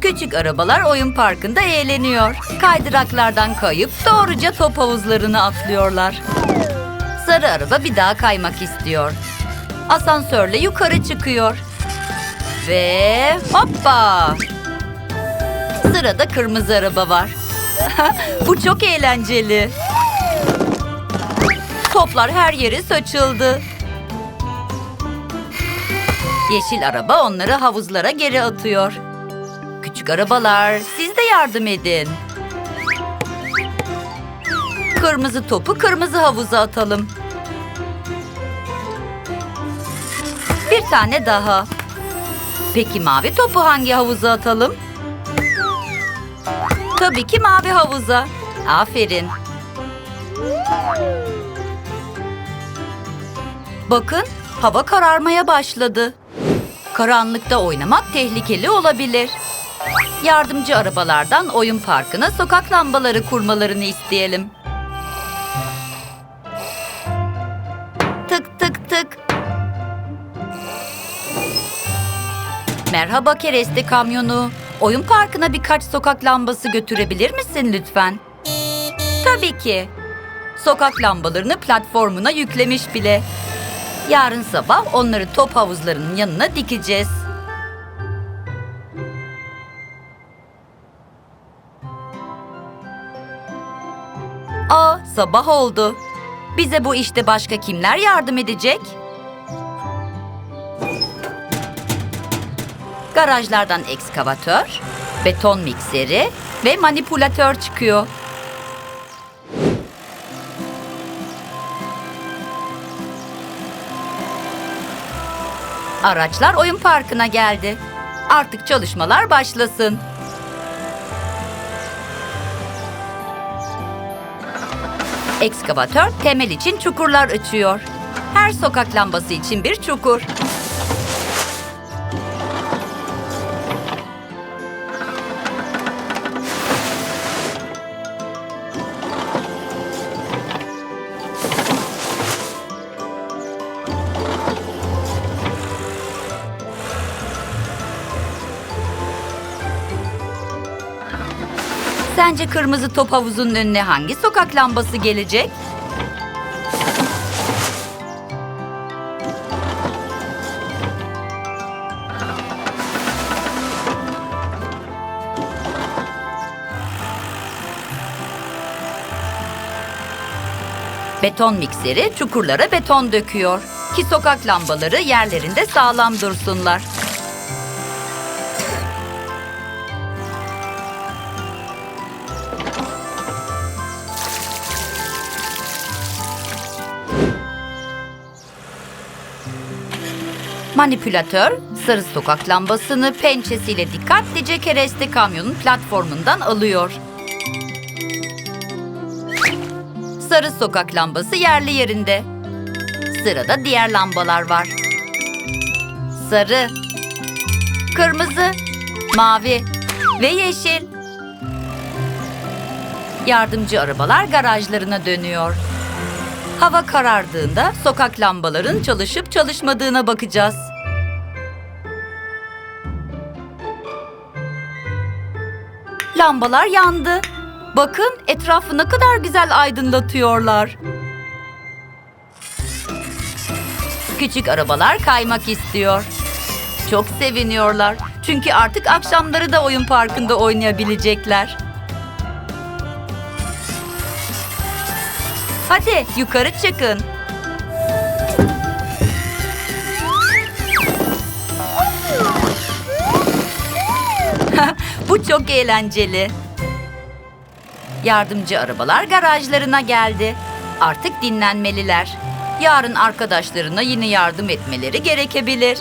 Küçük arabalar oyun parkında eğleniyor. Kaydıraklardan kayıp doğruca top havuzlarına atlıyorlar. Sarı araba bir daha kaymak istiyor. Asansörle yukarı çıkıyor. Ve hoppa! Sırada kırmızı araba var. Bu çok eğlenceli. Toplar her yere saçıldı. Yeşil araba onları havuzlara geri atıyor. Küçük arabalar, siz de yardım edin. Kırmızı topu kırmızı havuza atalım. Bir tane daha. Peki mavi topu hangi havuza atalım? Tabii ki mavi havuza. Aferin. Bakın, hava kararmaya başladı. Karanlıkta oynamak tehlikeli olabilir. Yardımcı arabalardan oyun parkına sokak lambaları kurmalarını isteyelim. Tık tık tık. Merhaba kereste kamyonu. Oyun parkına birkaç sokak lambası götürebilir misin lütfen? Tabii ki. Sokak lambalarını platformuna yüklemiş bile. Yarın sabah onları top havuzlarının yanına dikeceğiz. Aa, sabah oldu. Bize bu işte başka kimler yardım edecek? Garajlardan ekskavatör, beton mikseri ve manipülatör çıkıyor. Araçlar oyun parkına geldi. Artık çalışmalar başlasın. Ekskavatör temel için çukurlar açıyor. Her sokak lambası için bir çukur. Sence kırmızı top havuzunun önüne hangi sokak lambası gelecek? Beton mikseri çukurlara beton döküyor ki sokak lambaları yerlerinde sağlam dursunlar. Manipülatör sarı sokak lambasını pençesiyle dikkatlice kereste kamyonun platformundan alıyor. Sarı sokak lambası yerli yerinde. Sırada diğer lambalar var. Sarı, kırmızı, mavi ve yeşil. Yardımcı arabalar garajlarına dönüyor. Hava karardığında sokak lambaların çalışıp çalışmadığına bakacağız. Lambalar yandı. Bakın etrafı ne kadar güzel aydınlatıyorlar. Küçük arabalar kaymak istiyor. Çok seviniyorlar. Çünkü artık akşamları da oyun parkında oynayabilecekler. Hadi yukarı çıkın. Bu çok eğlenceli. Yardımcı arabalar garajlarına geldi. Artık dinlenmeliler. Yarın arkadaşlarına yine yardım etmeleri gerekebilir.